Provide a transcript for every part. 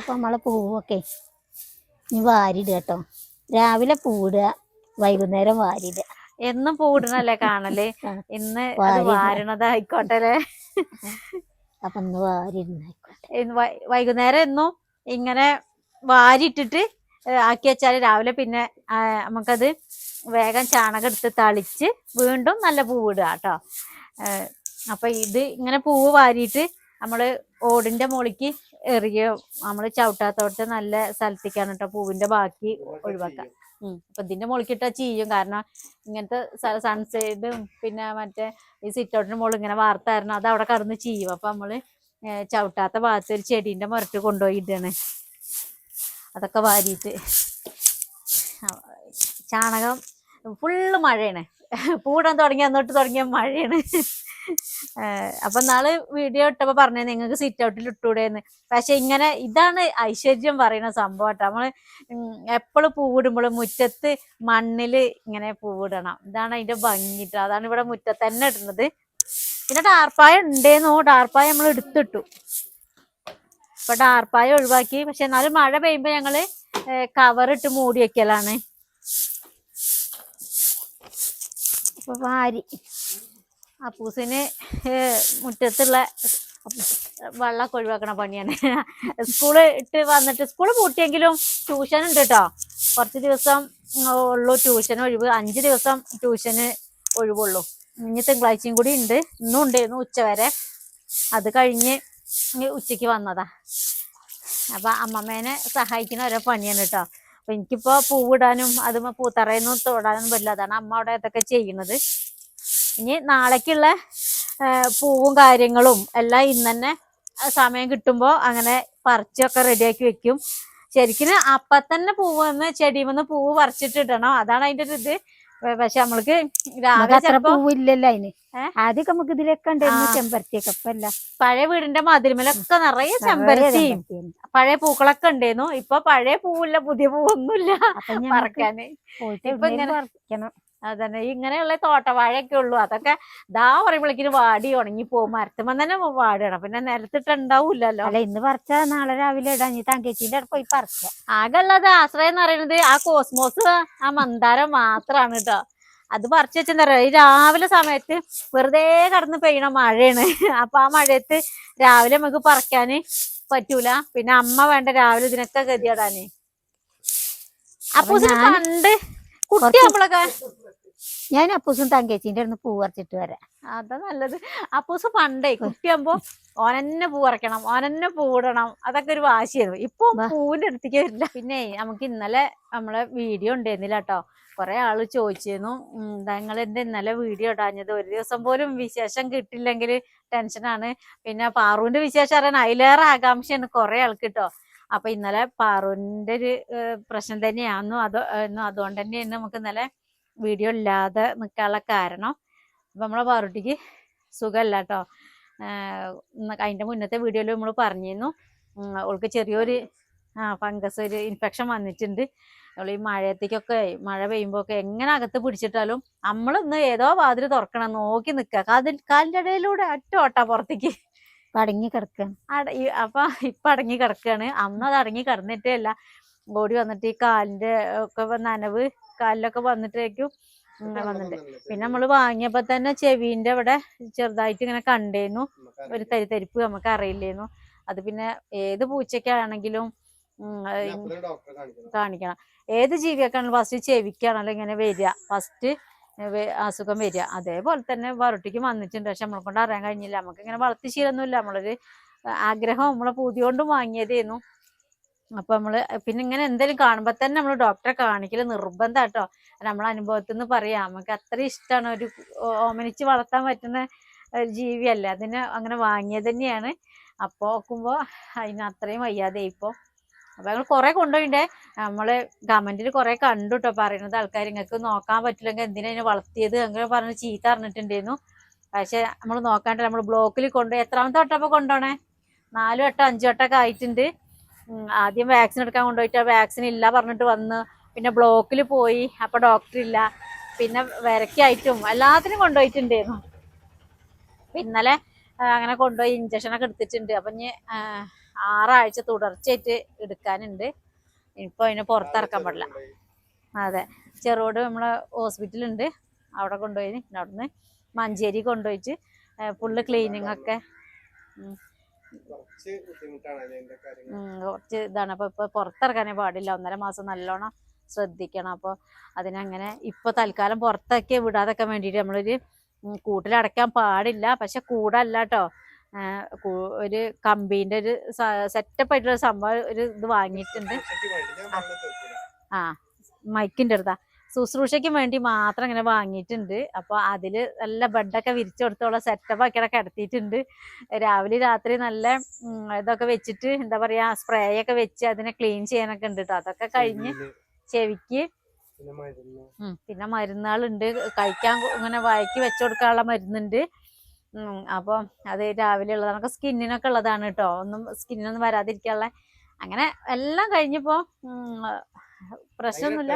അപ്പൊ നമ്മളെ പൂവൊക്കെ ഇനി വാരിടുക കേട്ടോ. രാവിലെ പൂവിടുക വൈകുന്നേരം വാരിടുക എന്നും പൂവിടണല്ലേ കാണൽ. ഇന്ന് അത്. വാരണതായിക്കോട്ടെ അല്ലേ? അപ്പൊ ഇന്ന് വാരിടുന്നായിക്കോട്ടെ ഇന്ന് വൈ- വൈകുന്നേരം എന്നും ഇങ്ങനെ വാരിയിട്ടിട്ട് ഏ, ആക്കി വെച്ചാൽ രാവിലെ പിന്നെ ആ, നമുക്കത് വേഗം ചാണകം എടുത്ത് തളിച്ച് വീണ്ടും നല്ല പൂവിടുക കേട്ടോ. അപ്പൊ ഇത് ഇങ്ങനെ പൂവ് വാരിയിട്ട് നമ്മൾ ഓടിന്റെ മുകളിക്ക് എറിയ നമ്മൾ ചവിട്ടാത്തോട്ട് നല്ല സ്ഥലത്തേക്കാണ് കേട്ടോ പൂവിന്റെ ബാക്കി ഒഴിവാക്കുക. അപ്പൊ ഇതിന്റെ മുകളിക്കിട്ടാ ചെയ്യും. കാരണം ഇങ്ങനത്തെ സൺസൈഡും പിന്നെ മറ്റേ ഈ സിറ്റൗട്ടിന്റെ മുകളിൽ ഇങ്ങനെ വാർത്തായിരുന്നു അത് അവിടെ കടന്ന് ചെയ്യും. അപ്പൊ നമ്മൾ ചവിട്ടാത്ത ഭാഗത്ത് ഒരു ചെടീന്റെ മുരട്ട് കൊണ്ടുപോയി ഇടാണ്. അതൊക്കെ വാരിയിട്ട്. ചാണകം ഫുള്ള് മഴയാണ്. പൂടാൻ തുടങ്ങി അന്നോട്ട് തുടങ്ങിയ മഴയാണ്. അപ്പൊ നാൾ വീഡിയോ ഇട്ടപ്പോ പറഞ്ഞേ നിങ്ങൾക്ക് സിറ്റ് ഔട്ടിൽ ഇട്ടൂടെന്ന്. പക്ഷെ ഇങ്ങനെ ഇതാണ് ഐശ്വര്യം പറയുന്ന സംഭവം കേട്ടോ നമ്മൾ എപ്പോഴും പൂവിടുമ്പോഴും മുറ്റത്ത് മണ്ണിൽ ഇങ്ങനെ പൂവിടണം ഇതാണ് അതിന്റെ ഭംഗിട്ടോ അതാണ് ഇവിടെ മുറ്റത്ത് തന്നെ ഇടുന്നത്. പിന്നെ ടാർപ്പായ ഉണ്ടേന്നോ ടാർപ്പായ നമ്മൾ എടുത്തിട്ടു. അപ്പൊ ടാർപ്പായ ഒഴിവാക്കി. പക്ഷെ എന്നാലും മഴ പെയ്യുമ്പോ ഞങ്ങൾ കവറിട്ട് മൂടി വെക്കലാണ്. അപ്പൊ വാരി. അപ്പൂസിന് മുറ്റത്തുള്ള വെള്ളമൊക്കെ ഒഴിവാക്കണ പണിയാണ്. സ്കൂൾ ഇട്ട് വന്നിട്ട് സ്കൂൾ പൂട്ടിയെങ്കിലും ട്യൂഷൻ ഉണ്ട് കേട്ടോ കുറച്ച് ദിവസം ഉള്ളു ട്യൂഷൻ ഒഴിവ്. അഞ്ച് ദിവസം ട്യൂഷന് ഒഴിവുള്ളൂ. ഇനി തിങ്കളാഴ്ചയും കൂടി ഉണ്ട്. ഇന്നും ഉണ്ടായിരുന്നു ഉച്ച വരെ. അത് കഴിഞ്ഞ് ഉച്ചയ്ക്ക് വന്നതാ. അപ്പൊ അമ്മമ്മേനെ സഹായിക്കുന്ന ഓരോ പണിയാണ് കേട്ടോ അപ്പൊ എനിക്കിപ്പോ പൂവിടാനും അതും പൂത്തറയൊന്നും തൊടാനൊന്നും പറ്റില്ല. അതാണ് അമ്മ അവിടെ ഇതൊക്കെ ചെയ്യണത് ഇനി നാളേക്കുള്ള പൂവും കാര്യങ്ങളും എല്ലാം ഇന്ന് തന്നെ സമയം കിട്ടുമ്പോൾ അങ്ങനെ പറിച്ചൊക്കെ റെഡിയാക്കി വെക്കും. ശരിക്കും അപ്പൊ തന്നെ പൂവ് വന്ന് ചെടിമെന്ന് പൂവ് പറിച്ചിട്ടിടണം. അതാണ് അതിന്റെ ഒരു ഇത്. പക്ഷെ നമ്മൾക്ക് നമുക്ക് രാവിലെ അത്ര ചിലപ്പോ പൂവില്ലല്ലോ അതിന്. ആദ്യമൊക്കെ നമുക്ക് ഇതിലൊക്കെ ഉണ്ടായിരുന്നു. ചെമ്പരത്തിയൊക്കെ പഴയ വീടിന്റെ മതിലുമലൊക്കെ നിറയെ ചെമ്പരത്തിയും പഴയ പൂക്കളൊക്കെ ഉണ്ടായിരുന്നു. ഇപ്പൊ പഴയ പൂവില്ല പുതിയ പൂവൊന്നുമില്ല. പറിക്കാന്. ഇപ്പൊ ഇങ്ങനെ- പറിക്കണം. അതന്നെ. ഇങ്ങനെയുള്ള തോട്ടവാഴയൊക്കെ ഉള്ളൂ. അതൊക്കെ ദാ പറയുമ്പോഴേക്കിന് വാടി ഉണങ്ങി പോകും. മരത്തുമ്പോ തന്നെ വാടണം പിന്നെ നിലത്തിട്ടുണ്ടാവൂലല്ലോ അല്ല ഇന്ന് പറിച്ചാ നാളെ രാവിലെ ഇടാ. ഇനി തങ്കേച്ചിന്റെ അവിടെ പോയി പറിച്ച ആകെയുള്ളത് ആശ്രയം എന്ന് പറയുന്നത് ആ കോസ്മോസ് ആ മന്ദാരം മാത്രാണ് കേട്ടോ അത് പറിച്ചു വെച്ചെന്താ ഈ രാവിലെ സമയത്ത് വെറുതെ കടന്ന് പെയ്യണ മഴയാണ്. അപ്പൊ ആ മഴയത്ത് രാവിലെ നമുക്ക് പറിക്കാന് പറ്റൂല. പിന്നെ അമ്മ വേണ്ട രാവിലെ ഇതിനൊക്കെ ഗതിയിടാന് അപ്പൊ പണ്ട് കുട്ടിയാകുമ്പോഴൊക്കെ ഞാൻ അപ്പൂസും തങ്കേച്ചിന്റെ അടുന്ന് പൂ പറിച്ചിട്ട് വരാം. അതാ നല്ലത്. അപ്പൂസ് പണ്ടേ കുട്ടിയാകുമ്പോ ഓനെന്നെ പൂ പറിക്കണം ഓനെന്നെ പൂടണം അതൊക്കെ ഒരു വാശിയായിരുന്നു. ഇപ്പൊ. പൂവിന്റെ അടുത്തേക്ക് വരില്ല. പിന്നെ നമുക്ക് ഇന്നലെ നമ്മളെ വീഡിയോ ഉണ്ടായിരുന്നില്ല കേട്ടോ. കുറെ ആൾ ചോദിച്ചിരുന്നു നിങ്ങൾ എന്റെ ഇന്നലെ വീഡിയോ ഇടാഞ്ഞത്? ഒരു ദിവസം പോലും വിശേഷം കിട്ടില്ലെങ്കിൽ ടെൻഷനാണ് പിന്നെ പാറുവിന്റെ വിശേഷം അറിയാൻ അതിലേറെ ആകാംക്ഷയാണ് കുറെ ആൾക്ക് കേട്ടോ. അപ്പൊ ഇന്നലെ പാറുവിന്റെ ഒരു പ്രശ്നം തന്നെയായിരുന്നു അതോ അതുകൊണ്ട് തന്നെയാണ് നമുക്ക് ഇന്നലെ വീഡിയോ ഇല്ലാതെ നിൽക്കാനുള്ള കാരണം. അപ്പം നമ്മളെ പാറുട്ടിക്ക് സുഖമല്ല കേട്ടോ അതിന്റെ മുന്നത്തെ വീഡിയോയിൽ നമ്മൾ പറഞ്ഞിരുന്നു. ഓൾക്ക് അവൾക്ക് ചെറിയൊരു ഫംഗസ് ഒരു ഇൻഫെക്ഷൻ വന്നിട്ടുണ്ട്. അവൾ ഈ മഴയത്തേക്കൊക്കെ മഴ പെയ്യുമ്പോൾ ഒക്കെ എങ്ങനെ അകത്ത് പിടിച്ചിട്ടാലും നമ്മളൊന്ന് ഏതോ വാതിൽ തുറക്കണം നോക്കി നിൽക്കുക കാതിൽ കാലിന്റെ ഇടയിലൂടെ അറ്റോട്ടാ പുറത്തേക്ക്. അടങ്ങി കിടക്കുക അട അപ്പം ഇപ്പം ഇപ്പൊ അടങ്ങി കിടക്കുകയാണ് അന്ന് അത് അടങ്ങി കിടന്നിട്ടേ അല്ല ഓടി വന്നിട്ട് ഈ കാലിന്റെ ഒക്കെ നനവ് കാലിലൊക്കെ വന്നിട്ടേക്കും വന്നിട്ട് പിന്നെ നമ്മൾ വാങ്ങിയപ്പോ തന്നെ ചെവിന്റെ അവിടെ ചെറുതായിട്ട് ഇങ്ങനെ കണ്ടേനു ഒരു തരി തരിപ്പ് നമുക്ക് അറിയില്ലേന്നു. അത് പിന്നെ ഏത് പൂച്ചക്കാണെങ്കിലും കാണിക്കണം. ഏത് ജീവിയൊക്കെയാണെങ്കിലും ഫസ്റ്റ് ചെവിക്കാണല്ലോ ഇങ്ങനെ വരിക. ഫസ്റ്റ് അസുഖം വരിക. അതേപോലെ തന്നെ വറുട്ടിക്ക് വന്നിട്ടുണ്ട്. പക്ഷെ നമ്മളെ കൊണ്ട് അറിയാൻ കഴിഞ്ഞില്ല. നമുക്ക് ഇങ്ങനെ വളർത്തി ശീലമൊന്നുമില്ല. നമ്മളൊരു ആഗ്രഹം നമ്മളെ പൂതി കൊണ്ടും വാങ്ങിയതായിരുന്നു അപ്പൊ നമ്മൾ പിന്നെ ഇങ്ങനെ എന്തെങ്കിലും കാണുമ്പോ തന്നെ നമ്മൾ ഡോക്ടറെ കാണിക്കൽ നിർബന്ധം കേട്ടോ നമ്മളെ അനുഭവത്തിൽ നിന്ന് പറയാം. നമുക്ക് അത്ര ഇഷ്ടമാണ് ഒരു ഓമനിച്ച് വളർത്താൻ പറ്റുന്ന ഒരു ജീവിയല്ല. അതിനെ അങ്ങനെ വാങ്ങിയത് തന്നെയാണ്. അപ്പൊ നോക്കുമ്പോ അതിന് അത്രയും വയ്യാതെ ഇപ്പൊ. അപ്പൊ ഞങ്ങൾ കുറെ കൊണ്ടുപോയിണ്ടേ നമ്മൾ ഗവൺമെന്റിൽ കുറെ കണ്ടു കേട്ടോ പറയുന്നത്. ആൾക്കാർ നിങ്ങൾക്ക് നോക്കാൻ പറ്റില്ലെങ്കിൽ എന്തിനാ ഇതിനെ വളർത്തിയത് അങ്ങനെ പറഞ്ഞ് ചീത്ത അറിഞ്ഞിട്ടുണ്ടായിരുന്നു പക്ഷെ നമ്മൾ നോക്കാണ്ട് നമ്മൾ ബ്ലോക്കിൽ കൊണ്ടുപോയി എത്രാമത്തെ വട്ടപ്പോ കൊണ്ടുപോണേ നാല് വട്ടം അഞ്ചു വട്ടമൊക്കെ ആയിട്ടുണ്ട്. ആദ്യം വാക്സിൻ എടുക്കാൻ കൊണ്ടുപോയിട്ട് വാക്സിൻ ഇല്ല പറഞ്ഞിട്ട് വന്ന് പിന്നെ ബ്ലോക്കിൽ പോയി അപ്പൊ ഡോക്ടർ ഇല്ല. പിന്നെ വിരക്കായിട്ടും എല്ലാത്തിനും കൊണ്ടുപോയിട്ടുണ്ടായിരുന്നു. ഇന്നലെ അങ്ങനെ കൊണ്ടുപോയി ഇഞ്ചക്ഷൻ ഒക്കെ എടുത്തിട്ടുണ്ട്. അപ്പൊ ഇനി ആറാഴ്ച തുടർച്ചയായിട്ട് എടുക്കാനുണ്ട്. ഇപ്പൊ അതിനെ പുറത്തിറക്കാൻ പാടില്ല. അതെ. ചെറുകോട് നമ്മളെ ഹോസ്പിറ്റലുണ്ട്. അവിടെ കൊണ്ടുപോയി. അവിടുന്ന് മഞ്ചേരി കൊണ്ടുപോയിട്ട് ഫുള്ള് ക്ലീനിങ് ഒക്കെ. കുറച്ച് ഇതാണ്. അപ്പൊ ഇപ്പൊ പുറത്തിറക്കാനേ പാടില്ല. ഒന്നര മാസം നല്ലോണം ശ്രദ്ധിക്കണം. അപ്പോൾ അതിനങ്ങനെ ഇപ്പൊ തൽക്കാലം പുറത്തൊക്കെ വിടാതൊക്കെ വേണ്ടിയിട്ട് നമ്മളൊരു കൂട്ടിലടക്കാൻ പാടില്ല. പക്ഷെ കൂടല്ല കേട്ടോ ഒരു കമ്പീന്റെ ഒരു സെറ്റപ്പ് ആയിട്ടുള്ള സംഭവം ഒരു ഇത് വാങ്ങിയിട്ടുണ്ട്. ആ മൈക്കിന്റെ അടുത്താ. ശുശ്രൂഷയ്ക്ക് വേണ്ടി മാത്രം ഇങ്ങനെ വാങ്ങിയിട്ടുണ്ട്. അപ്പോൾ അതിൽ നല്ല ബെഡൊക്കെ വിരിച്ചു കൊടുത്തോളം സെറ്റപ്പ് അവിടെ കിടത്തിയിട്ടുണ്ട്. രാവിലെ രാത്രി നല്ല ഇതൊക്കെ വെച്ചിട്ട് എന്താ പറയാ സ്പ്രേ ഒക്കെ വെച്ച് അതിനെ ക്ലീൻ ചെയ്യാനൊക്കെ ഉണ്ട് കേട്ടോ അതൊക്കെ കഴിഞ്ഞ് ചെവിക്ക് പിന്നെ മരുന്നുകളുണ്ട് കഴിക്കാൻ ഇങ്ങനെ വയക്കി വെച്ചു കൊടുക്കാനുള്ള മരുന്നുണ്ട്. അപ്പം അത് രാവിലെ ഉള്ളതാണ്. ഒക്കെ സ്കിന്നിനൊക്കെ ഉള്ളതാണ് കേട്ടോ ഒന്നും സ്കിന്നൊന്നും വരാതിരിക്കാനുള്ള. അങ്ങനെ എല്ലാം കഴിഞ്ഞപ്പോ ഉം, പ്രശ്നമൊന്നുമില്ല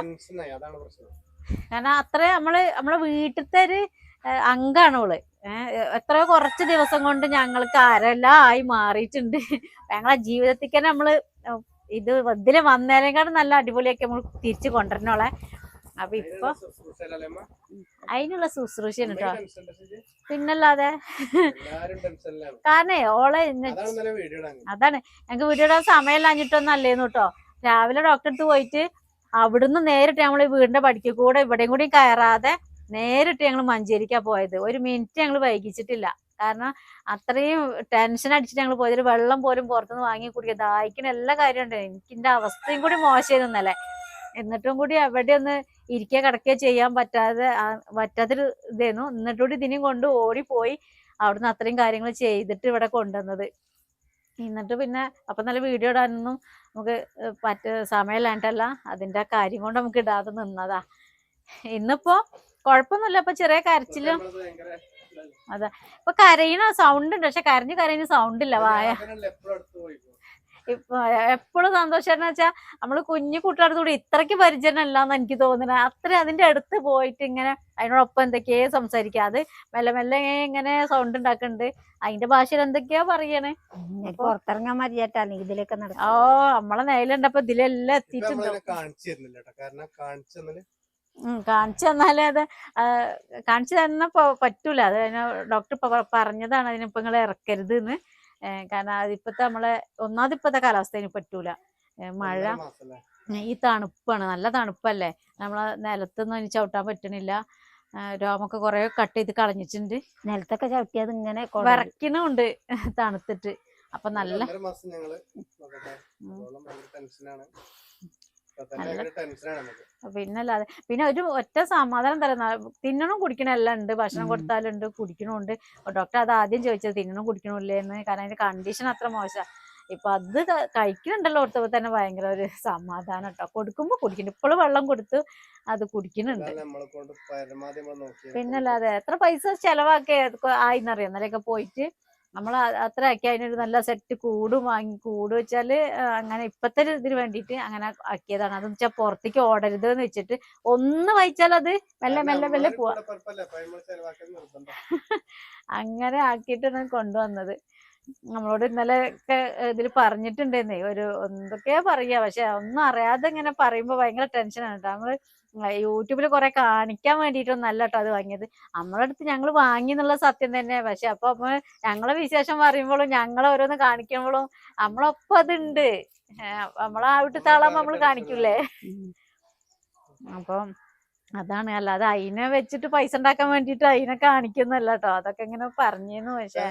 കാരണം അത്ര നമ്മൾ നമ്മളെ വീട്ടിലത്തെ ഒരു അംഗാണ് ഓൾ. ഏഹ്, എത്രയോ കുറച്ച് ദിവസം കൊണ്ട് ഞങ്ങൾക്ക് ആരെല്ലാം ആയി മാറിയിട്ടുണ്ട്. ഞങ്ങളെ ജീവിതത്തിൽ തന്നെ നമ്മൾ ഇത് ഇതിൽ വന്നതിനേക്കാളും നല്ല അടിപൊളിയൊക്കെ നമ്മൾ തിരിച്ചു കൊണ്ടുവരണോളെ അപ്പൊ ഇപ്പൊ അതിനുള്ള ശുശ്രൂഷ ശുശ്രൂഷയാണ് കേട്ടോ? പിന്നല്ലാതെ കാരണേ ഓളെ അതാണ് ഞങ്ങക്ക് വീഡിയോ ഇടാൻ സമയമില്ലാഞ്ഞിട്ടൊന്നും അല്ലേന്നു കേട്ടോ രാവിലെ ഡോക്ടറെ അടുത്ത് പോയിട്ട് അവിടുന്ന് നേരിട്ട് നമ്മൾ വീടിന്റെ പടിക്ക് കൂടെ ഇവിടെയും കൂടി കയറാതെ നേരിട്ട് ഞങ്ങൾ മഞ്ചേരിക്കാ പോയത്. ഒരു മിനിറ്റ് ഞങ്ങൾ വൈകിച്ചിട്ടില്ല. കാരണം അത്രയും ടെൻഷൻ അടിച്ചിട്ട് ഞങ്ങൾ പോയത്. വെള്ളം പോലും പുറത്തുനിന്ന് വാങ്ങി കുടിക്കുക ദാഹിക്കുന്ന എല്ലാ കാര്യവും ഉണ്ട്. എനിക്ക് എന്റെ അവസ്ഥയും കൂടി മോശമായിരുന്നു ഇന്നലെ എന്നിട്ടും കൂടി എവിടെ ഒന്ന് ഇരിക്കുക കിടക്കുക ചെയ്യാൻ പറ്റാതെ പറ്റാത്തൊരു ഇതായിരുന്നു. എന്നിട്ടും കൂടി ഇതിനെയും കൊണ്ട് ഓടിപ്പോയി അവിടുന്ന് അത്രയും കാര്യങ്ങൾ ചെയ്തിട്ട് ഇവിടെ കൊണ്ടുവന്നത്. എന്നിട്ട് പിന്നെ അപ്പൊ നല്ല വീഡിയോ ഇടാനൊന്നും നമുക്ക് പറ്റ സമയമില്ലാണ്ടല്ല അതിന്റെ കാര്യം കൊണ്ട് നമുക്ക് ഇടാതെ നിന്നതാ. ഇന്നിപ്പോ കുഴപ്പമൊന്നുമില്ല ഇപ്പൊ ചെറിയ കരച്ചിലും. അതെ. ഇപ്പൊ കരയണ സൗണ്ട് ഉണ്ട്. പക്ഷെ കരഞ്ഞു കരയുന്ന സൗണ്ട് ഇല്ല വായ. എപ്പോഴും സന്തോഷം വെച്ചാൽ നമ്മൾ കുഞ്ഞു കൂട്ടുകാരുടെ കൂടെ ഇത്രയ്ക്ക് പരിചരണം അല്ലാന്ന് എനിക്ക് തോന്നുന്നത് അത്ര അതിന്റെ അടുത്ത് പോയിട്ട് ഇങ്ങനെ അതിനോടൊപ്പം എന്തൊക്കെയോ സംസാരിക്കുക അത് മെല്ലെ മെല്ലെ ഇങ്ങനെ സൗണ്ട് ഉണ്ടാക്കുന്നുണ്ട് അതിന്റെ ഭാഷയിൽ എന്തൊക്കെയാ പറയണേ? പുറത്തിറങ്ങാൻ മതിയായിട്ട് അല്ലെങ്കിൽ ഇതിലൊക്കെ നടക്കും. ഓ നമ്മളെ നേലുണ്ടപ്പോ ഇതിലെല്ലാം എത്തിയിട്ടുണ്ട്. കാണിച്ചു കാരണം കാണിച്ചു തന്നാൽ ഉം, കാണിച്ചു തന്നാലേ അത് കാണിച്ചു തന്നെ പറ്റൂല. അത് ഡോക്ടർ പറഞ്ഞതാണ്. അതിനിപ്പോ നിങ്ങൾ ഇറക്കരുത് എന്ന്. കാരണം അതിപ്പോഴത്തെ നമ്മളെ ഒന്നാമത് ഇപ്പത്തെ കാലാവസ്ഥ പറ്റൂല. മഴ ഈ തണുപ്പാണ്. നല്ല തണുപ്പല്ലേ? നമ്മളെ നിലത്തൊന്നും ഇനി ചവിട്ടാൻ പറ്റണില്ല. രോമൊക്കെ കുറെ കട്ട് ചെയ്ത് കളഞ്ഞിട്ടുണ്ട്. നിലത്തൊക്കെ ചവിട്ടിയത് ഇങ്ങനെ വിറക്കണുണ്ട് തണുത്തിട്ട്. അപ്പൊ നല്ല പിന്നല്ലാതെ പിന്നെ ഒരു ഒറ്റ സമാധാനം തരുന്ന തിന്നണം കുടിക്കണം എല്ലാം ഉണ്ട് ഭക്ഷണം. കൊടുത്താലുണ്ട് കുടിക്കണമുണ്ട്. ഡോക്ടർ അത് ആദ്യം ചോദിച്ചത് തിന്നണം കുടിക്കണില്ലേന്ന് കാരണം അതിന്റെ കണ്ടീഷൻ അത്ര മോശമാണ് ഇപ്പൊ അത് കഴിക്കുന്നുണ്ടല്ലോ ഓർത്തപ്പോ തന്നെ ഭയങ്കര ഒരു സമാധാനം കേട്ടോ കൊടുക്കുമ്പോ കുടിക്കുന്നുണ്ട് ഇപ്പോഴും വെള്ളം കൊടുത്ത് അത് കുടിക്കുന്നുണ്ട് പിന്നല്ലാതെ എത്ര പൈസ ചെലവാക്കിയ ആയിന്നറിയാം? ഇന്നലെയൊക്കെ പോയിട്ട് നമ്മൾ അത്ര ആക്കി അതിനൊരു നല്ല സെറ്റ് കൂടും വാങ്ങി കൂട് വെച്ചാൽ അങ്ങനെ ഇപ്പത്തെ ഒരു ഇതിന് വേണ്ടിയിട്ട് അങ്ങനെ ആക്കിയതാണ്. അതെന്ന് വെച്ചാൽ പുറത്തേക്ക് ഓടരുത് എന്ന് വെച്ചിട്ട് ഒന്ന് വായിച്ചാൽ അത് മെല്ലെ മെല്ലെ മെല്ലെ പോവാ. അങ്ങനെ ആക്കിയിട്ടാണ് കൊണ്ടുവന്നത്. നമ്മളോട് ഇന്നലെ ഒക്കെ ഇതിൽ പറഞ്ഞിട്ടുണ്ടെന്നേ. ഒരു എന്തൊക്കെയാ പറയാ. പക്ഷെ ഒന്നും അറിയാതെ ഇങ്ങനെ പറയുമ്പോ ഭയങ്കര ടെൻഷനാണ് കേട്ടോ നമ്മൾ യൂട്യൂബിൽ കുറെ കാണിക്കാൻ വേണ്ടിയിട്ടൊന്നും അല്ല കേട്ടോ അത് വാങ്ങിയത്. നമ്മളെ അടുത്ത് ഞങ്ങൾ വാങ്ങി എന്നുള്ള സത്യം തന്നെ. പക്ഷെ അപ്പൊ അപ്പൊ ഞങ്ങളെ വിശേഷം പറയുമ്പോഴും ഞങ്ങളെ ഓരോന്ന് കാണിക്കുമ്പോഴും നമ്മളൊപ്പം അതുണ്ട്. ഉണ്ട് നമ്മളെ ആ വീട്ടിൽ താളാകുമ്പോ നമ്മൾ കാണിക്കൂലേ. അപ്പം അതാണ്. അല്ലാതെ അതിനെ വെച്ചിട്ട് പൈസ ഉണ്ടാക്കാൻ വേണ്ടിട്ട് അതിനെ കാണിക്കുന്നല്ല കേട്ടോ അതൊക്കെ ഇങ്ങനെ പറഞ്ഞിരുന്നു. പക്ഷെ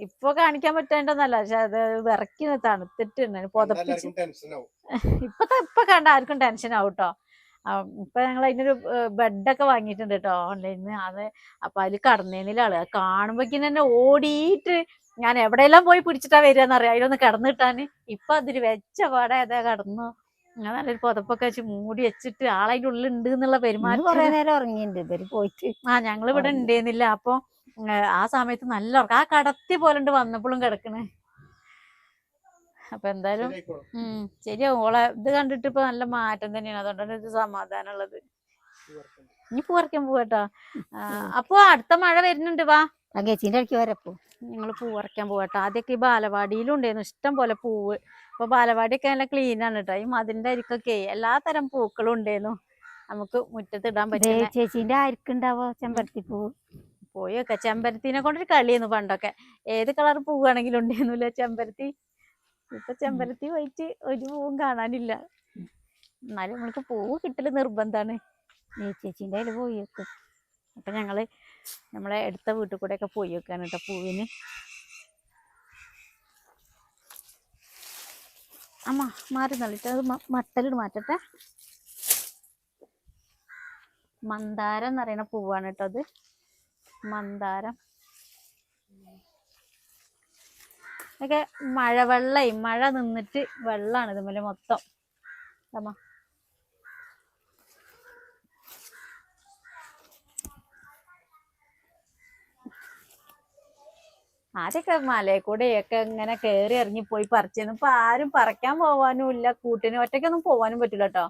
ഇപ്പൊ കാണിക്കാൻ പറ്റേണ്ടെന്നല്ല. പക്ഷെ അത് വിറക്കി തണുത്തിട്ടുണ്ട് പുതപ്പിച്ച്. ഇപ്പൊ ടെൻഷൻ ആവും. ഇപ്പത്തെ ഇപ്പൊ കണ്ട ആർക്കും ടെൻഷൻ ആവും കേട്ടോ ഇപ്പൊ ഞങ്ങൾ അതിനൊരു ബെഡൊക്കെ വാങ്ങിയിട്ടുണ്ട് കേട്ടോ ഓൺലൈനിൽ നിന്ന് അത് അപ്പൊ അതിൽ കടന്നേനിലാണ് അത് കാണുമ്പോഴേക്കും തന്നെ ഓടിയിട്ട് ഞാൻ എവിടെയെല്ലാം പോയി പിടിച്ചിട്ടാ വരികയെന്നറിയാം അതിലൊന്ന് കിടന്നു കിട്ടാന് ഇപ്പൊ അതിൽ വെച്ച പാടെ അതാ കടന്നു. ഞാൻ നല്ലൊരു പുതപ്പൊക്കെ വെച്ച് മൂടി വെച്ചിട്ട് ആളതിന്റെ ഉള്ളിൽ ഉണ്ട് എന്നുള്ള പെരുമാറി പെരുമാറ്റം. കൊറേ നേരം ഉറങ്ങിയിട്ടുണ്ട് ഇവർ പോയിട്ട് ആ ഞങ്ങൾ ഇവിടെ ഉണ്ടേന്നില്ല അപ്പൊ ആ സമയത്ത് നല്ല ഉറക്കം. ആ കടത്തി പോലെ ഉണ്ട് വന്നപ്പോഴും കിടക്കണേ. അപ്പൊ എന്തായാലും. ഉം ശരിയാവും. ഓളെ ഇത് കണ്ടിട്ട് ഇപ്പൊ നല്ല മാറ്റം തന്നെയാണ്. അതുകൊണ്ടാണ് ഒരു സമാധാനം ഉള്ളത്. ഇനി പറിക്കാൻ പോവാട്ടോ അപ്പൊ അടുത്ത മഴ വരുന്നുണ്ട്. വാ. ഇടയ്ക്ക് വരപ്പോ ഞങ്ങൾ പൂവറക്കാൻ പോവാട്ടോ ആദ്യമൊക്കെ ഈ ബാലവാടിയിലും ഉണ്ടായിരുന്നു. ഇഷ്ടം പോലെ പൂവ്. ഇപ്പൊ ബാലവാടിയൊക്കെ നല്ല ക്ലീൻ ആണ് കേട്ടോ ഈ മതിലിന്റെ അരിക്കൊക്കെ എല്ലാ തരം പൂക്കളും ഉണ്ടായിരുന്നു. നമുക്ക് മുറ്റത്ത് ഇടാൻ ദേ പറ്റുന്ന ചേച്ചീന്റെ ആർക്കുണ്ടാവോ ചെമ്പരത്തി പൂ പോയി വെക്ക ചെമ്പരത്തിനെ കൊണ്ടൊരു കളിയായിരുന്നു പണ്ടൊക്കെ. ഏത് കളർ പൂവാണെങ്കിലും ഉണ്ടായിരുന്നില്ല ചെമ്പരത്തി ഇപ്പൊ ചെമ്പരത്തി പോയിട്ട് ഒരു പൂവും കാണാനില്ല. എന്നാലും നമ്മൾക്ക് പൂവ് കിട്ടൽ നിർബന്ധാണ്. ദേ ചേച്ചീന്റെ അതിൽ പോയി വെക്കും. അപ്പൊ ഞങ്ങൾ നമ്മളെ അടുത്ത വീട്ടിൽ കൂടെ ഒക്കെ പോയി വെക്കാണ് കേട്ടോ പൂവിന്. അമ്മ മാറി നല്ലിട്ട് അത് മട്ടലിട്ട് മട്ടലിട് മാറ്റട്ടെ. മന്ദാരം എന്ന് പറയുന്ന പൂവാണ് കേട്ടോ അത്. മന്ദാരം. ഒക്കെ മഴവെള്ളയും. മഴ നിന്നിട്ട് വെള്ളാണ് ഇതുപോലെ മൊത്തം. അമ്മ ആദ്യമൊക്കെ മലയിൽ കൂടെയൊക്കെ ഇങ്ങനെ കയറി ഇറങ്ങി പോയി പറിച്ചിരുന്നു. ഇപ്പൊ ആരും പറിക്കാൻ പോവാനും ഇല്ല. കൂട്ടിന് ഒറ്റയ്ക്കൊന്നും പോവാനും പറ്റില്ല കേട്ടോ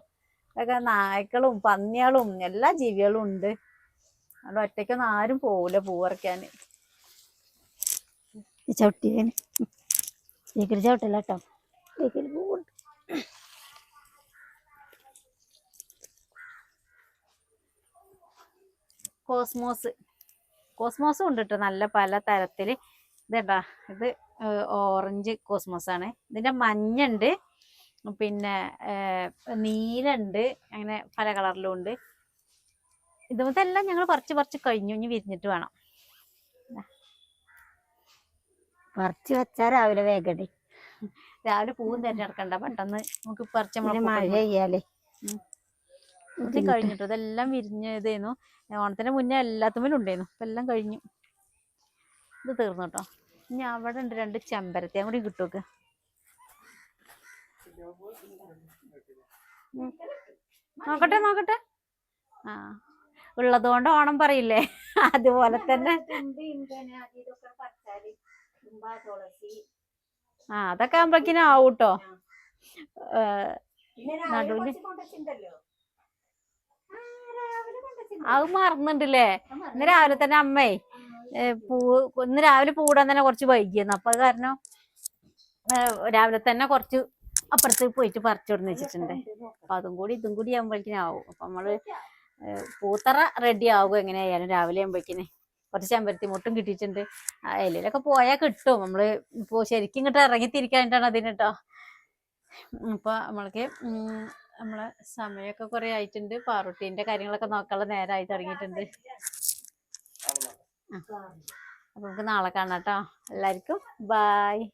ഒക്കെ നായ്ക്കളും പന്നികളും എല്ലാ ജീവികളും ഉണ്ട്. അതുകൊണ്ട് ഒറ്റയ്ക്കൊന്നും ആരും പോവില്ല പൂ പറിക്കാൻ ഈ ചവിട്ടിയതിന് ചേക്കിൽ ചവിട്ടല്ല കേട്ടോ. പൂവുണ്ട് കോസ്മോസ്. കോസ്മോസും ഉണ്ട് കേട്ടോ നല്ല പല തരത്തിൽ. ഇതേട്ടാ ഇത് ഓറഞ്ച് കോസ്മോസ് ആണ് ഇതിന്റെ മഞ്ഞുണ്ട് പിന്നെ നീലണ്ട് നീലുണ്ട് അങ്ങനെ പല കളറിലും ഉണ്ട്. ഇതുമതെല്ലാം ഞങ്ങൾ പറിച്ച് പറിച്ച് കഴിഞ്ഞു. ഇനി വിരിഞ്ഞിട്ട് വേണം. പറിച്ച് വെച്ചാ രാവിലെ വേഗടി. രാവിലെ പൂവും തിരഞ്ഞെടുക്കണ്ട പെട്ടെന്ന് നമുക്ക് പറിച്ച് മഴ ഉം. ഇത് കഴിഞ്ഞിട്ട്. ഇതെല്ലാം വിരിഞ്ഞതേനു ഓണത്തിന് മുന്നേ എല്ലാത്തുമ്മലും ഉണ്ടായിരുന്നു ഇപ്പൊ എല്ലാം കഴിഞ്ഞു. ഇത് തീർന്നു കേട്ടോ ഇനി അവിടെ ഉണ്ട് രണ്ട് ചെമ്പരത്തി കൂടി കിട്ടുമൊക്കെ നോക്കട്ടെ നോക്കട്ടെ. ആ. ഉള്ളതുകൊണ്ട് ഓണം പറയില്ലേ? അതുപോലെ തന്നെ ആ അതൊക്കെ ആകുമ്പോഴേക്കിനും ആവും കേട്ടോ അത് മറന്നിട്ടില്ലേ? ഇന്ന് രാവിലെ തന്നെ അമ്മേ പൂ ഇന്ന് രാവിലെ പൂടാൻ തന്നെ കുറച്ച് വൈകിയെന്ന്. അപ്പൊ കാരണം രാവിലെ തന്നെ കുറച്ച് അപ്പുറത്ത് പോയിട്ട് പറിച്ചു കൊടുന്ന് വെച്ചിട്ടുണ്ട്. അപ്പൊ അതും കൂടി ഇതും കൂടി ആകുമ്പോഴേക്കിനും ആവും. അപ്പൊ നമ്മൾ പൂത്തറ റെഡി ആവുക എങ്ങനെയായാലും. രാവിലെ ആകുമ്പോഴേക്കിന് കുറച്ച് ചെമ്പരത്തി മുട്ടും കിട്ടിയിട്ടുണ്ട്. ഇലയിലൊക്കെ പോയാൽ കിട്ടും. നമ്മൾ ഇപ്പോൾ ശരിക്കും ഇങ്ങോട്ട് ഇറങ്ങിത്തിരിക്കാനായിട്ടാണ് അതിന് കേട്ടോ അപ്പൊ നമ്മൾക്ക് നമ്മളെ സമയമൊക്കെ കുറെ ആയിട്ടുണ്ട്. പാറുട്ടീന്റെ കാര്യങ്ങളൊക്കെ നോക്കാനുള്ള നേരമായി തുടങ്ങിയിട്ടുണ്ട്. അപ്പൊ നമുക്ക് നാളെ കാണാം കേട്ടോ എല്ലാവർക്കും ബായ്